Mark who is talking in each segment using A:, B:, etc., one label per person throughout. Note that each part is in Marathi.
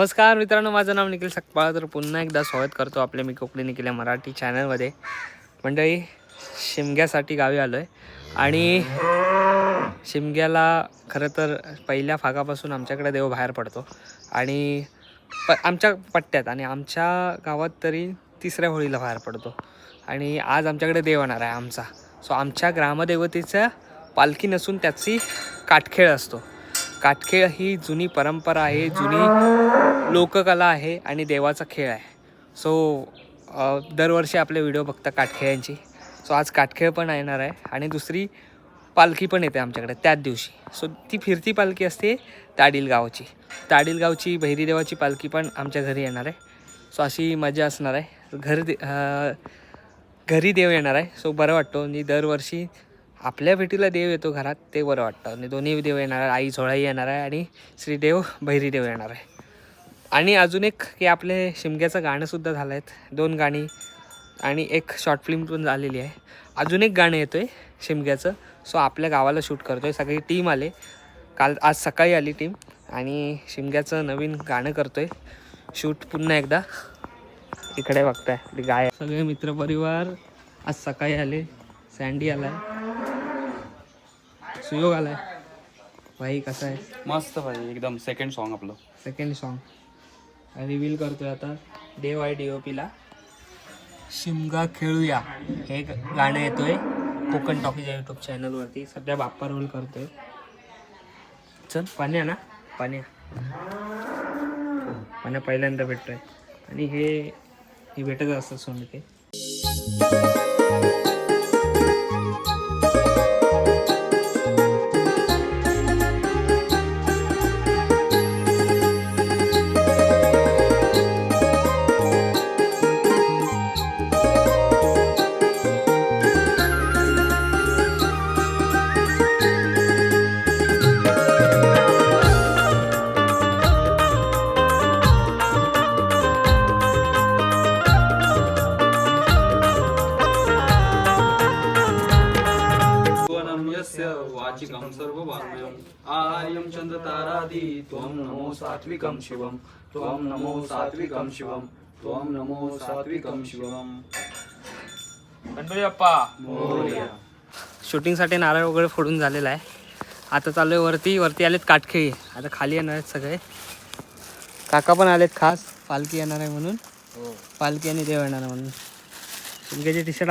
A: नमस्कार मित्रांनो माझं नाव निखिल सकपाळ. तर पुन्हा एकदा स्वागत करतो आपल्या मी कोकणी निखिल्या मराठी चॅनलमध्ये मंडळी शिमग्यासाठी गावी आलो आहे आणि शिमग्याला खरं तर पहिल्या फागापासून आमच्याकडे देव बाहेर पडतो. आणि प आमच्या पट्ट्यात आणि आमच्या गावात तरी तिसऱ्या होळीला बाहेर पडतो. आणि आज आमच्याकडे देव येणार आहे आमचा. सो आमच्या ग्रामदेवतेचा पालखी नसून त्याची काटखेळ असतो. काटखेळ ही जुनी परंपरा आहे जुनी लोककला आहे आणि देवाचा खेळ आहे. सो दरवर्षी आपले व्हिडिओ बघता काटखेळ्यांची. सो आज काटखेळ पण येणार आहे आणि दुसरी पालखी पण येते आमच्याकडे त्याच दिवशी. सो ती फिरती पालखी असते ताडील गावची ताडील गावची बहिरीदेवाची पालखी पण आमच्या घरी येणार आहे. सो अशी मजा असणार आहे. घर दे घरी देव येणार आहे. सो बरं वाटतो. आणि दरवर्षी आपल्या भेटीला देव येतो घरात ते बरं वाटतं. आणि दोन्ही देव येणार आहे आई झोळाई येणार आहे आणि श्रीदेव भैरीदेव येणार आहे. आणि अजून एक की आपले शिमग्याचं गाणंसुद्धा झालं आहेत दोन गाणी आणि एक शॉर्ट फिल्म पण झालेली आहे. अजून एक गाणं येतो आहे शिमग्याचं. सो आपल्या गावाला शूट करतो आहे सगळी टीम आले. काल आज सकाळी आली टीम आणि शिमग्याचं नवीन गाणं करतो आहे शूट पुन्हा एकदा. इकडे बघताय. गाय सगळे मित्रपरिवार आज सकाळी आले. सँडी आला आहे सुयोग आलाय. भाई कसा आहे?
B: मस्त भाई एकदम सेकंड सॉन्ग आपलं.
A: सेकंड सॉन्ग रिव्हील करतोय आता. देव आहे ओ पीला शिमगा खेळूया. हे गाणं येतोय. कोकण टॉकीच्या यूट्यूब चॅनलवरती सध्या बाप्पा रोल करतोय. चल पाण्या ना? पाण्या. पाण्या पहिल्यांदा भेटतोय. आणि हे हे भेटत असतात सोनके.
B: त्वनं यस्य वाचिकं सर्ववाङ्मयम्। आर्यं चन्द्रतारादि त्वं नमो सात्विकं शिवं त्वं नमो सात्विकं शिवं त्वं नमो सात्विकं शिवं
A: गणपती बाप्पा शूटिंगसाठी नारळ वगैरे फोडून झालेला आहे. आता चालू आहे वरती वरती आलेत काटखेळी. आता खाली येणार आहेत सगळे. काका पण आलेत खास. पालखी येणार आहे म्हणून. पालखी आणि देव येणार आहे म्हणून. शिमग्याचे टी शर्ट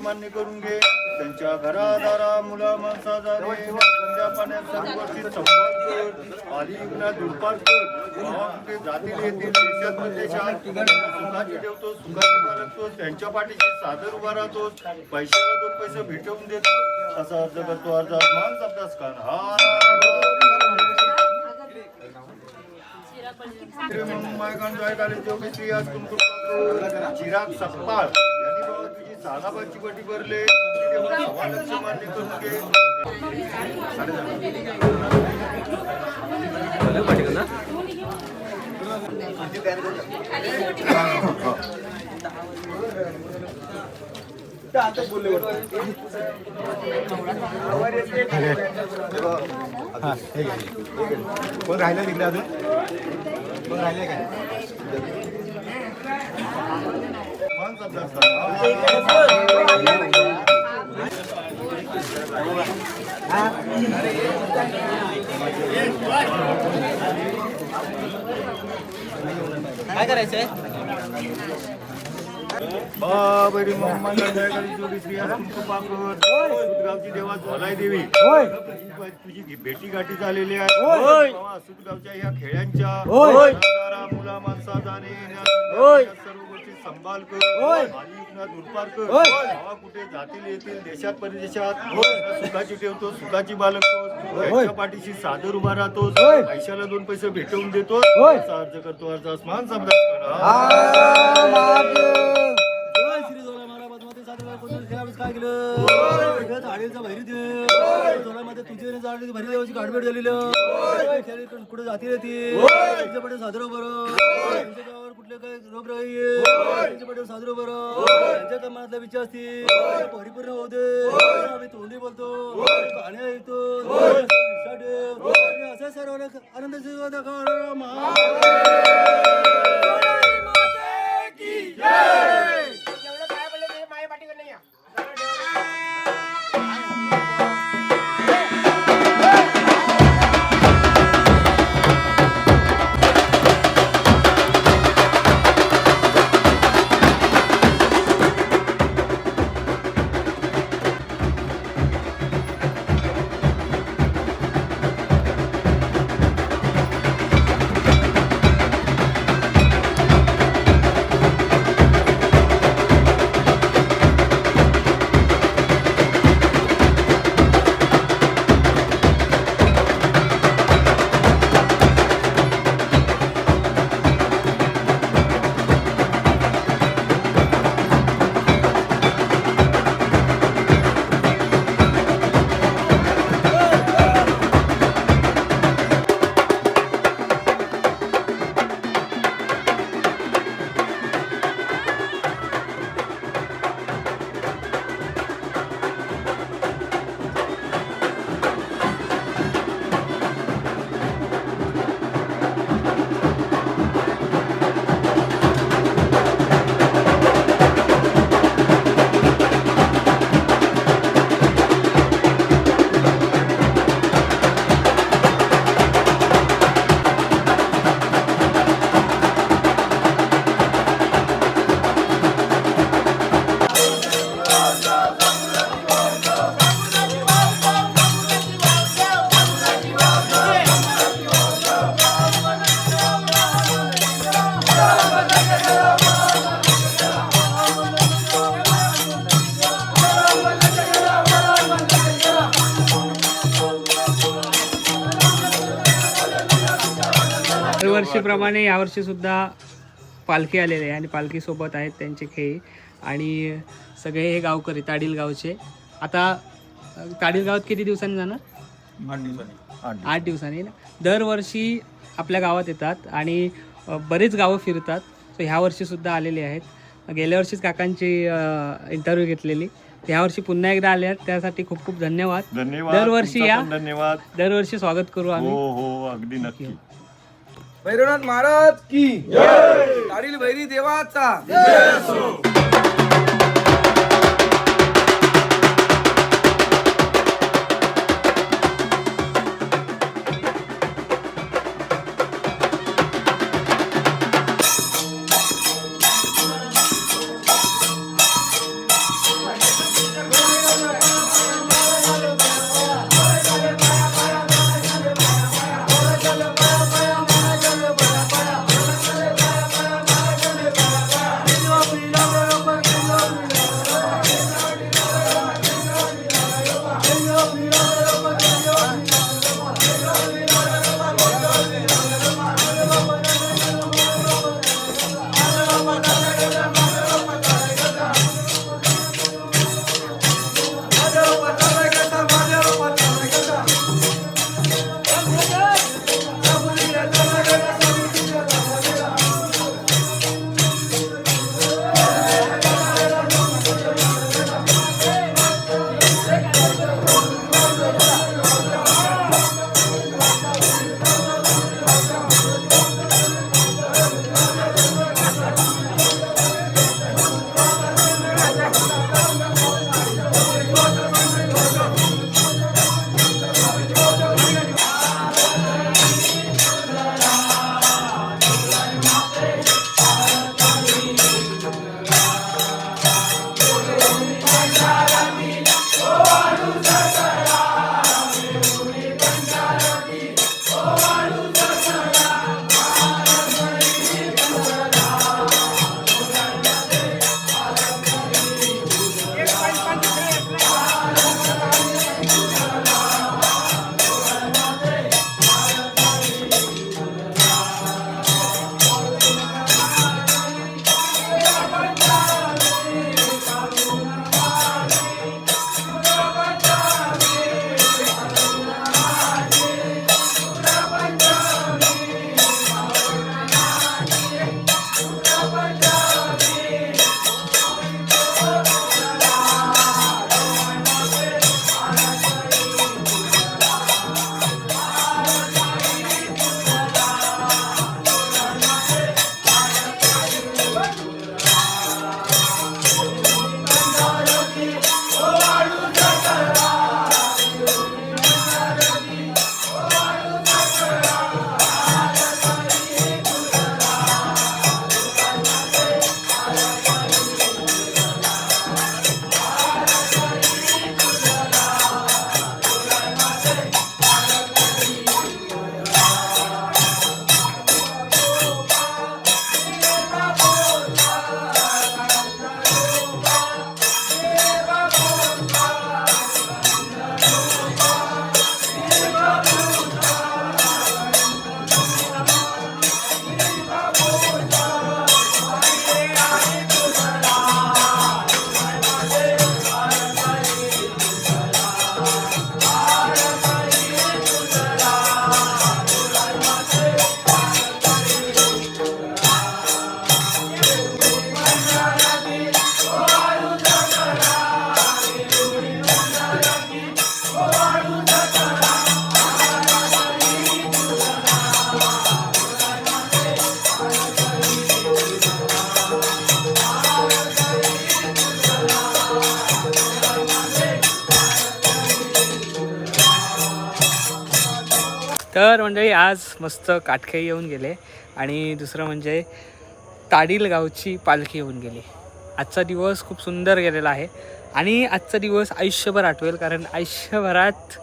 C: मान्य करून घे. त्यांच्या घरादारा मुला माणसा गंजा पाण्यात सर्व दुर्पार कर जातील येतील देशात परदेशात सुखाची ठेवतो सुखाची बाळगतोस त्यांच्या पाठीशी सादर उभा राहतोस पैशाला दोन पैसे भेटवून देतो. असा अर्ज करतो अर्ज. मान अभ्यास कर हा चिराग सपकाळ. यांनी बाबा तुझी सालाबाची बटी भरले. मान्य करून घे कोण राहिलं तिकडे अजून कोण राहिले काय
A: काय करायचंय?
C: बाबरी मोहम्मद सुतगावची देवा झोलाई देवी. तुझी भेटी गाठी झालेली आहे. बाबा, सुतगावच्या ह्या. खेळ्यांच्या मुला माणसा जाणे या सर्व गोष्टी संभाल कर आधी इकडं दुर्पार कर. बाबा, कुठे जातील येतील देशात परदेशात. सुखाची ठेवतो सुखाची बालकतो पाठीशी सादर उभा राहतो. पैशाला दोन पैसे भेटवून देतो. असा अर्ज करतो अर्ज अस्मान अभ्यास करा.
B: जय श्री जोला मला मधमध्ये सादर कोणत्या खेळाडूच काय केलं? खेळत हाडीचा भैरी दे जोलामध्ये तुझे जाडी भैरी देवाची गाडबेड झालेलं. कुठे जाती ती? त्यांच्या पटेल साजरं बरं. तुमच्या गावावर कुठले काय रोग राही तुमच्या पटेल साजरं बरं. त्यांच्या काय मनातल्या विचार असतील. परिपूर्ण होऊ दे. आम्ही तोंडी बोलतो. पाण्या येतो. असं सर्व आनंद दाखवा. महा
A: दरवर्षीप्रमाणे यावर्षी सुद्धा पालखी आलेली आहे आणि पालखीसोबत आहेत त्यांचे खेळ. आणि सगळे हे गावकरी ताडील गावचे. आता ताडील गावात किती दिवसांनी जाणार? आठ दिवसांनी. ना? दरवर्षी आपल्या गावात येतात आणि बरेच गावं फिरतात. सो ह्या वर्षी सुद्धा आलेले आहेत. गेल्या वर्षीच काकांची इंटरव्ह्यू घेतलेली. ह्या वर्षी पुन्हा एकदा आले आहेत. त्यासाठी खूप खूप धन्यवाद.
C: धन्यवाद.
A: दरवर्षी या.
C: धन्यवाद.
A: दरवर्षी स्वागत करू
C: हो
A: आम्ही.
C: हो अगदी नक्की.
D: भैरवनाथ महाराज की तारील भैरी देवाचा.
A: तर मंडळी आज मस्त काटखे येऊन गेले आणि दुसरं म्हणजे ताडील गावची पालखी येऊन गेली. आजचा दिवस खूप सुंदर गेलेला आहे आणि आजचा दिवस आयुष्यभर आठवेल कारण आयुष्यभरात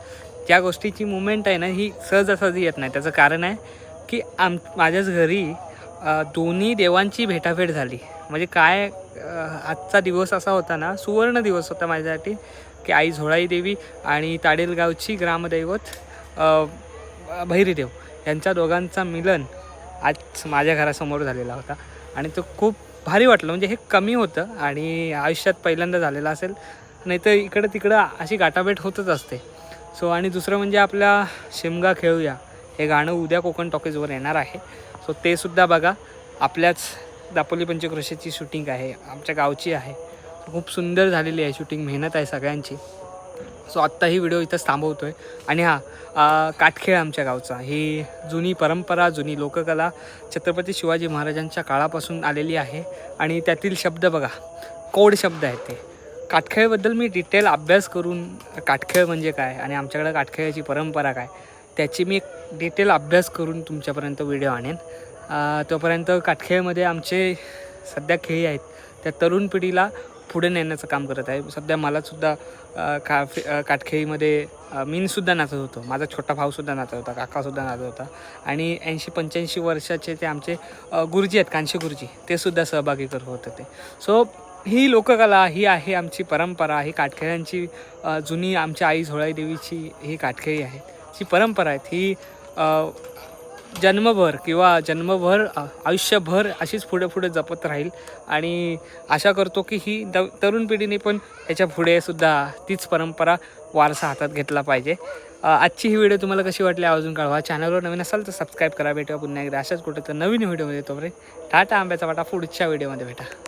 A: ज्या गोष्टीची मुवमेंट आहे ना ही सहजासहजी येत नाही. त्याचं कारण आहे की आम माझ्याच घरी दोन्ही देवांची भेटाभेट झाली. म्हणजे काय आजचा दिवस असा होता ना सुवर्ण दिवस होता माझ्यासाठी की आई झोळाई देवी आणि ताडेलगावची ग्रामदैवत भैरीदेव यांच्या दोघांचा मिलन आज माझ्या घरासमोर झालेला होता. आणि तो खूप भारी वाटलं. म्हणजे हे कमी होतं आणि आयुष्यात पहिल्यांदा झालेलं असेल. नाही तर इकडं तिकडं अशी गाठाभेट होतच असते. सो आणि दुसरं म्हणजे आपल्या शिमगा खेळूया. हे गाणं उद्या कोकण टॉकीजवर येणार आहे. सो ते सुद्धा बघा. आपल्याच दापोली पंचक्रोशीची शूटिंग आहे. आमच्या गावची आहे. खूप सुंदर झालेली आहे शूटिंग. मेहनत आहे सगळ्यांची. सो आत्ता ही व्हिडिओ इथंच थांबवतो आहे आणि हा काटखेळ आमच्या गावचा. ही जुनी परंपरा जुनी लोककला छत्रपती शिवाजी महाराजांच्या काळापासून आलेली आहे. आणि त्यातील शब्द बघा कोड शब्द आहेत ते. काटखेळबद्दल मी डिटेल अभ्यास करून काटखेळ म्हणजे काय आणि आमच्याकडे काटखेळाची परंपरा काय त्याची मी एक डिटेल अभ्यास करून तुमच्यापर्यंत व्हिडिओ आणेन. तोपर्यंत काटखेळमध्ये आमचे सध्या खेळी आहेत त्या तरुण पिढीला पुढे नेण्याचं काम करत आहे. सध्या मलासुद्धा का काटखेळीमध्ये मीनसुद्धा नाचत होतो. माझा छोटा भाऊसुद्धा नाचत होता काकासुद्धा नाचत होता. आणि ऐंशी पंच्याऐंशी वर्षाचे ते आमचे गुरुजी आहेत कांशी गुरुजी. ते सुद्धा सहभागी करत होते ते सो ही लोककला ही आहे आमची परंपरा. ही काटखेळ्यांची जुनी आमच्या आई झोळाई देवीची ही काटखेळी आहे. जी परंपरा आहेत ही जन्मभर किंवा जन्मभर आयुष्यभर अशीच पुढे पुढे जपत राहील. आणि आशा करतो की ही द तरुण पिढीने पण याच्यापुढे सुद्धा तीच परंपरा वारसा हातात घेतला पाहिजे. आजची ही व्हिडिओ तुम्हाला कशी वाटली अजून कळवा. चॅनलवर नवीन असाल तर सबस्क्राईब करा. भेटूया पुन्हा एकदा. अशाच कुठे तर नवीन व्हिडिओमध्ये तोपर्यंत टाटा आंब्याचा वाटा. पुढच्या व्हिडिओमध्ये भेटा.